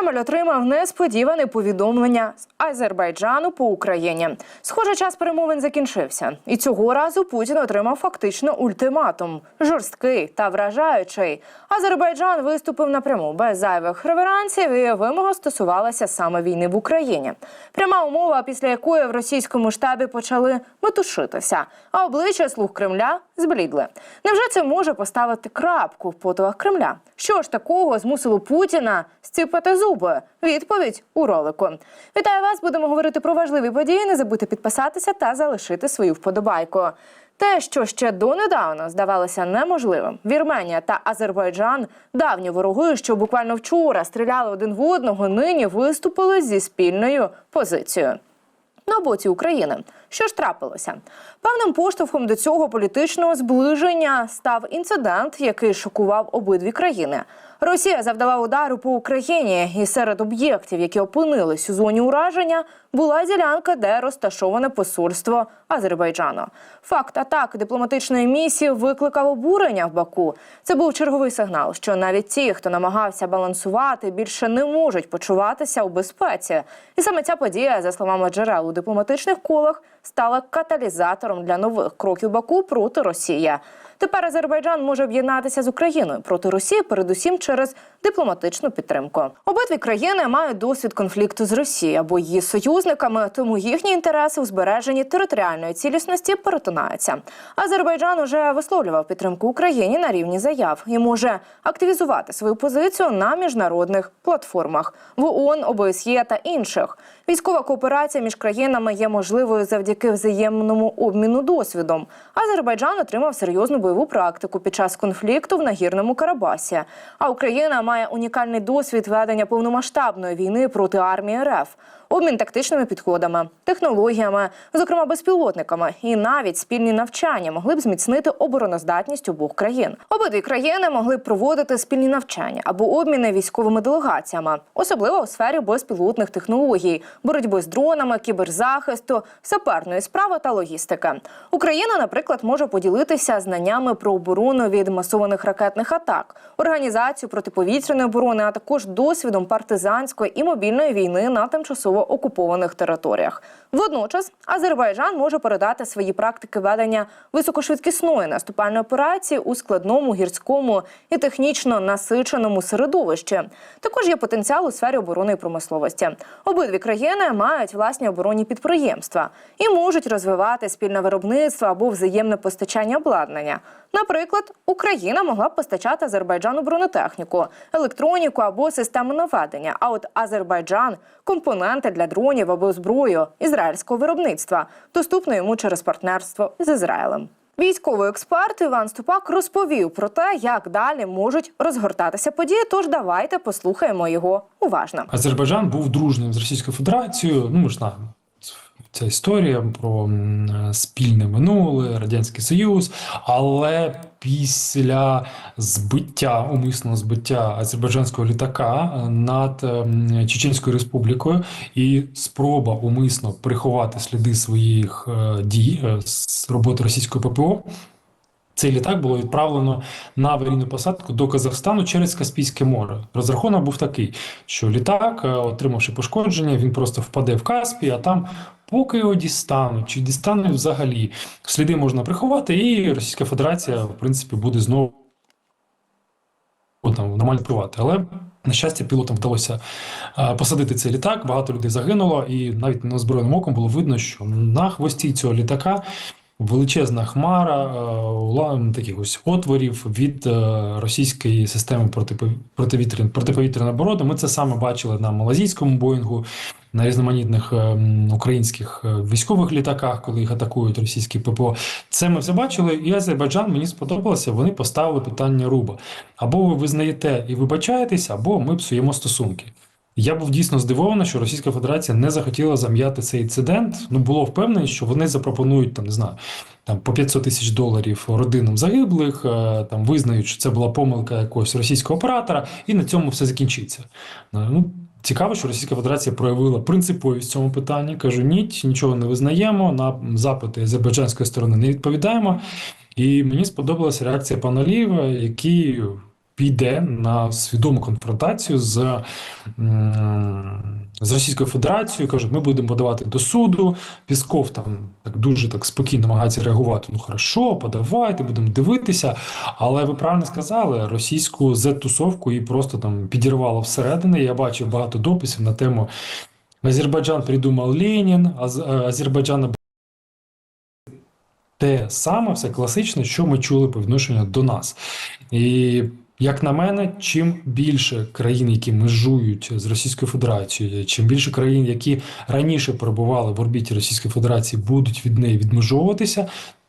Кремль отримав несподіване повідомлення з Азербайджану по Україні. Схоже, час перемовин закінчився, і цього разу Путін отримав фактично ультиматум жорсткий та вражаючий. Азербайджан виступив напряму без зайвих реверансів, і вимога стосувалася саме війни в Україні. Пряма умова, після якої в російському штабі почали метушитися, а обличчя слуг Кремля зблідли. Невже це може поставити крапку в потугах Кремля? Що ж такого змусило Путіна зціпати зуби? Відповідь у ролику. Вітаю вас! Будемо говорити про важливі події. Не забудьте підписатися та залишити свою вподобайку. Те, що ще донедавна здавалося неможливим, Вірменія та Азербайджан, давні вороги, що буквально вчора стріляли один в одного, нині виступили зі спільною позицією на боці України. Що ж трапилося? Певним поштовхом до цього політичного зближення став інцидент, який шокував обидві країни. Росія завдала удару по Україні, і серед об'єктів, які опинились у зоні ураження, була ділянка, де розташоване посольство Азербайджану. Факт атаки дипломатичної місії викликав обурення в Баку. Це був черговий сигнал, що навіть ті, хто намагався балансувати, більше не можуть почуватися у безпеці. І саме ця подія, за словами джерел у дипломатичних колах, стала каталізатором для нових кроків Баку проти Росії. Тепер Азербайджан може об'єднатися з Україною проти Росії, передусім через дипломатичну підтримку. Обидві країни мають досвід конфлікту з Росією або її союзниками, тому їхні інтереси у збереженні територіальної цілісності перетинаються. Азербайджан уже висловлював підтримку Україні на рівні заяв і може активізувати свою позицію на міжнародних платформах в ООН, ОБСЄ та інших. Військова кооперація між країнами є можливою завдяки взаємному обміну досвідом. Азербайджан отримав серйозну бойову практику під час конфлікту в нагірному Карабасі. А Україна має унікальний досвід ведення повномасштабної війни проти армії РФ. Обмін тактичними підходами, технологіями, зокрема безпілотниками, і навіть спільні навчання могли б зміцнити обороноздатність обох країн. Обидві країни могли б проводити спільні навчання або обміни військовими делегаціями, особливо у сфері безпілотних технологій, боротьби з дронами, кіберзахисту, саперної справи та логістики. Україна, наприклад, може поділитися знаннями про оборону від масованих ракетних атак, організацію протиповітряної оборони, а також досвідом партизанської і мобільної війни на тимчасово окупованих територіях. Водночас Азербайджан може передати свої практики ведення високошвидкісної наступальної операції у складному гірському і технічно насиченому середовищі. Також є потенціал у сфері оборони і промисловості. Обидві країни мають власні оборонні підприємства і можуть розвивати спільне виробництво або взаємне постачання обладнання. Наприклад, Україна могла б постачати Азербайджану бронетехніку, електроніку або системи наведення. А от Азербайджан компоненти для дронів або зброю ізраїльського виробництва, доступно йому через партнерство з Ізраїлем. Військовий експерт Іван Ступак розповів про те, як далі можуть розгортатися події. Тож давайте послухаємо його уважно. Азербайджан був дружним з Російською Федерацією. Ну, ми ж знаємо. Ця історія про спільне минуле, Радянський Союз, але після збиття, умисного збиття азербайджанського літака е, над ем, Чеченською Республікою і спроба умисно приховати сліди своїх е, дій е, з роботи російської ППО. Цей літак було відправлено на аварійну посадку до Казахстану через Каспійське море. Розрахунок був такий, що літак, е, отримавши пошкодження, він просто впаде в Каспій, а там, поки його дістануть, чи дістануть взагалі, сліди можна приховати, і Російська Федерація, в принципі, буде знову там нормально впливати. Але на щастя, пілотам вдалося е, посадити цей літак. Багато людей загинуло, і навіть неозброєним оком було видно, що на хвості цього літака величезна хмара е, таких ось отворів від е, російської системи протипов- противітрян- протиповітряної оборони. Ми це саме бачили на малазійському боїнгу, на різноманітних е, українських е, військових літаках, коли їх атакують російські ППО. Це ми все бачили, і Азербайджан мені сподобалося. Вони поставили питання руба: або ви визнаєте і вибачаєтесь, або ми псуємо стосунки. Я був дійсно здивований, що Російська Федерація не захотіла зам'яти цей інцидент. Ну було впевнений, що вони запропонують там, не знаю, там по 500 тисяч доларів родинам загиблих, е, там визнають, що це була помилка якогось російського оператора, і на цьому все закінчиться. Ну цікаво, що Російська Федерація проявила принциповість в цьому питанні. Кажу, ні, нічого не визнаємо. На запити азербайджанської сторони не відповідаємо. І мені сподобалася реакція пана Ліва, який піде на свідому конфронтацію з, з Російською Федерацією. Каже, ми будемо подавати до суду. Пісков там так дуже так спокійно намагається реагувати. Ну хорошо, подавайте, будемо дивитися. Але ви правильно сказали, російську Z-тусовку її просто там підірвало всередині. Я бачив багато дописів на тему Азербайджан придумав Ленін, Аз- е, Азербайджан те саме, все класичне, що ми чули по відношенню до нас. І як на мене, чим більше країн, які межують з Російською Федерацією, чим більше країн, які раніше перебували в орбіті Російської Федерації, будуть від неї відмежовуватися.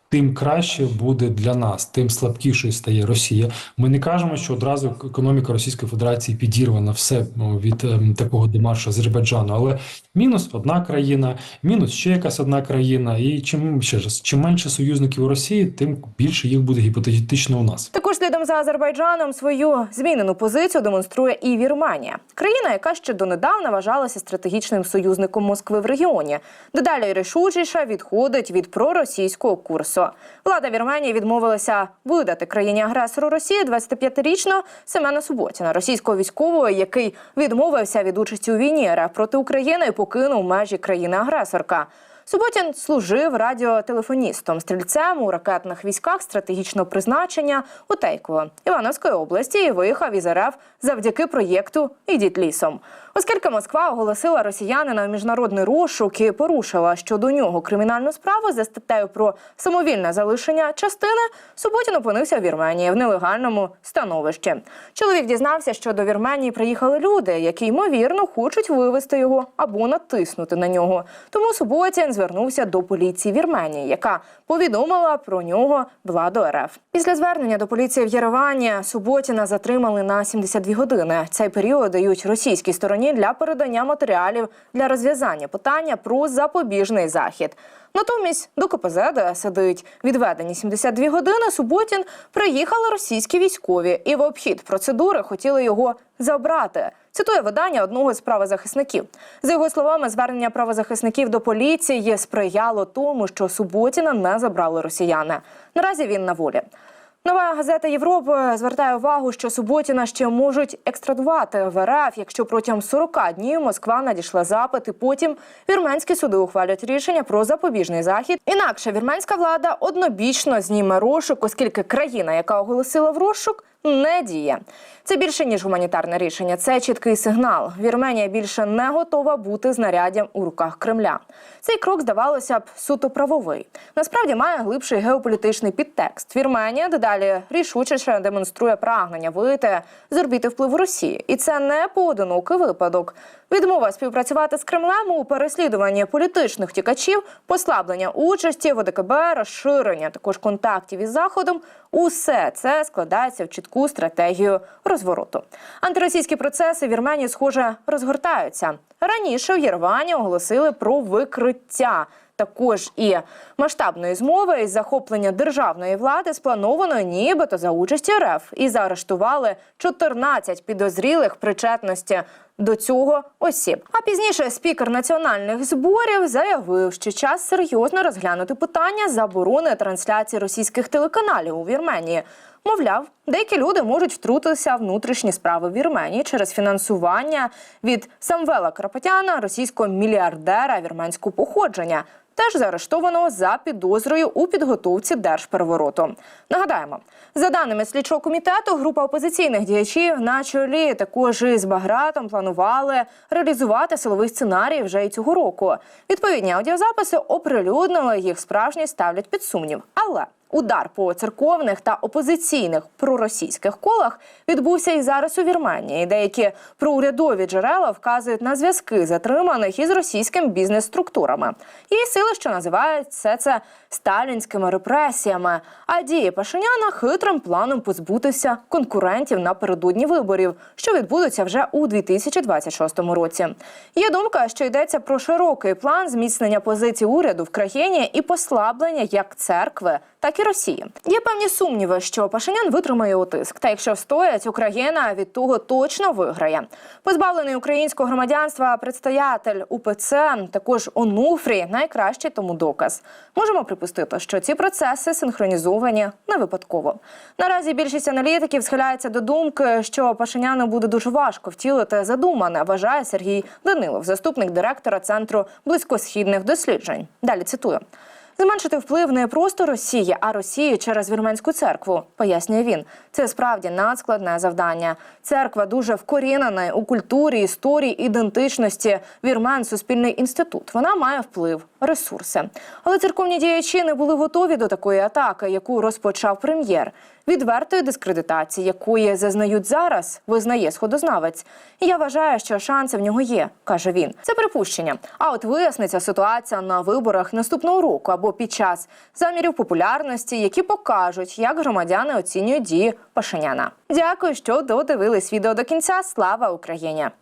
Тим краще буде для нас, тим слабкішою стає Росія. Ми не кажемо, що одразу економіка Російської Федерації підірвана все ну, від ем, такого демаршу Азербайджану. Але мінус одна країна, мінус ще якась одна країна. І чим ще раз, чим менше союзників у Росії, тим більше їх буде гіпотетично у нас. Також слідом за Азербайджаном свою змінену позицію демонструє і Вірменія, країна, яка ще донедавна вважалася стратегічним союзником Москви в регіоні, дедалі рішучіше відходить від проросійського курсу. Влада Вірменії відмовилася видати країні агресору Росії 25-річного Семена Суботіна, російського військового, який відмовився від участі у війні РФ проти України і покинув межі країни-агресорка. Суботін служив радіотелефоністом, стрільцем у ракетних військах стратегічного призначення у Тейково Івановської області і виїхав із РФ завдяки проєкту Ідіть лісом. Оскільки Москва оголосила росіянина в міжнародний розшук і порушила щодо нього кримінальну справу за статтею про самовільне залишення частини, Суботін опинився в Вірменії в нелегальному становищі. Чоловік дізнався, що до Вірменії приїхали люди, які ймовірно хочуть вивезти його або натиснути на нього. Тому Суботін звернувся до поліції Вірменії, яка повідомила про нього владу РФ. Після звернення до поліції в Єревані Суботіна затримали на 72 години. Цей період дають російській стороні для передання матеріалів для розв'язання питання про запобіжний захід. Натомість до КПЗ, де сидить відведені 72 години, Суботін приїхали російські військові і в обхід процедури хотіли його забрати. Цитує видання одного з правозахисників. За його словами, звернення правозахисників до поліції сприяло тому, що Суботіна не забрали росіяни. Наразі він на волі. Нова газета Європи звертає увагу, що Суботіна ще можуть екстрадувати в РФ, якщо протягом 40 днів Москва надійшла запит, і потім вірменські суди ухвалять рішення про запобіжний захід. Інакше вірменська влада однобічно зніме розшук, оскільки країна, яка оголосила в розшук, не діє. Це більше ніж гуманітарне рішення. Це чіткий сигнал. Вірменія більше не готова бути знаряддям у руках Кремля. Цей крок здавалося б суто правовий. Насправді має глибший геополітичний підтекст. Вірменія дедалі рішучіше демонструє прагнення вийти з орбіти впливу Росії, і це не поодинокий випадок. Відмова співпрацювати з Кремлем у переслідуванні політичних тікачів, послаблення участі в ОДКБ, розширення також контактів із заходом. Усе це складається в чітку стратегію розвороту. Антиросійські процеси в Вірменії, схоже, розгортаються. Раніше в Єревані оголосили про викриття. Також і масштабної змови із захоплення державної влади сплановано нібито за участі РФ і заарештували 14 підозрілих причетності до цього осіб. А пізніше спікер національних зборів заявив, що час серйозно розглянути питання заборони трансляції російських телеканалів у Вірменії. Мовляв, деякі люди можуть втрутитися в внутрішні справи Вірменії через фінансування від Самвела Карапетяна, російського мільярдера вірменського походження. Теж заарештованого за підозрою у підготовці держперевороту. Нагадаємо, за даними слідчого комітету, група опозиційних діячів на чолі також із Багратом планували реалізувати силовий сценарій вже і цього року. Відповідні аудіозаписи оприлюднили їх справжність ставлять під сумнів. Але Удар по церковних та опозиційних проросійських колах відбувся і зараз у Вірменії. Деякі проурядові джерела вказують на зв'язки затриманих із російськими бізнес-структурами. Й сили, що називають все це сталінськими репресіями. А дії Пашиняна хитрим планом позбутися конкурентів напередодні виборів, що відбудуться вже у 2026 році. Є думка, що йдеться про широкий план зміцнення позицій уряду в країні і послаблення як церкви, так і Росії. Є певні сумніви, що Пашинян витримає утиск. Та якщо встоять, Україна від того точно виграє. Позбавлений українського громадянства предстоятель УПЦ, також Онуфрій, найкращий тому доказ. Можемо припустити, що ці процеси синхронізовані не випадково. Наразі більшість аналітиків схиляється до думки, що Пашиняну буде дуже важко втілити задумане, вважає Сергій Данилов, заступник директора центру близькосхідних досліджень. Далі цитую. Зменшити вплив не просто Росії, а Росії через вірменську церкву, пояснює він. Це справді надскладне завдання. Церква дуже вкорінена у культурі, історії, ідентичності. Вірмен суспільний інститут. Вона має вплив, ресурси. Але церковні діячі не були готові до такої атаки, яку розпочав прем'єр. Відвертої дискредитації, якої зазнають зараз, визнає сходознавець. І я вважаю, що шанси в нього є, каже він. Це припущення. А от виясниться ситуація на виборах наступного року або під час замірів популярності, які покажуть, як громадяни оцінюють дії Пашиняна. Дякую, що додивились відео до кінця. Слава Україні!